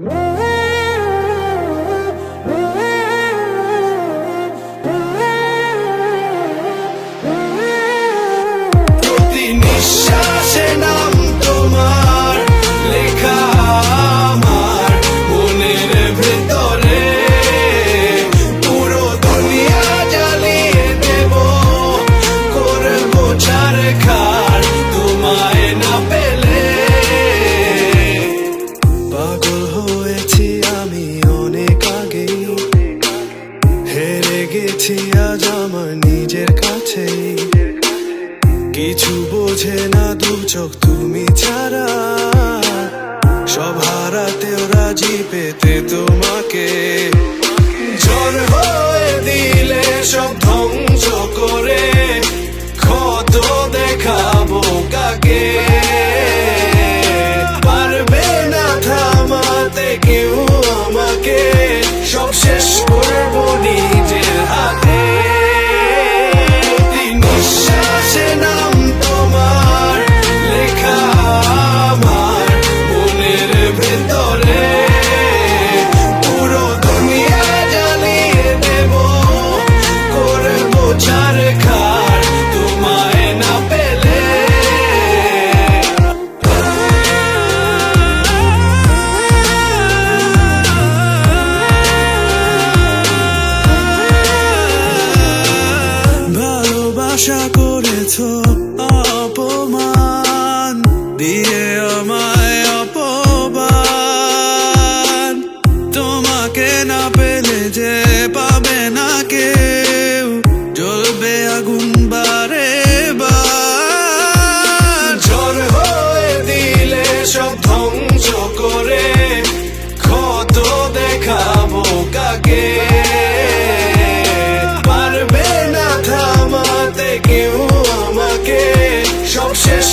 Yeah. বোঝে না দু চোখ তুমি ছাড়া। সব হারাতেও রাজি পেতে তোমাকে। ঝড় হয়ে দিলে সব ধ্বংস করে। ক্ষত দেখাবো কাকে? পারবে না থামাতে কেউ ভালোবাসা করেছ অপমান দিয়ে আমায় তোমাকে না পেলে যে পাবে না কেউ, জ্বলবে আগুন বারে দিলে ধ্বংস করে কাকে? কেউ আমাকে সব শেষ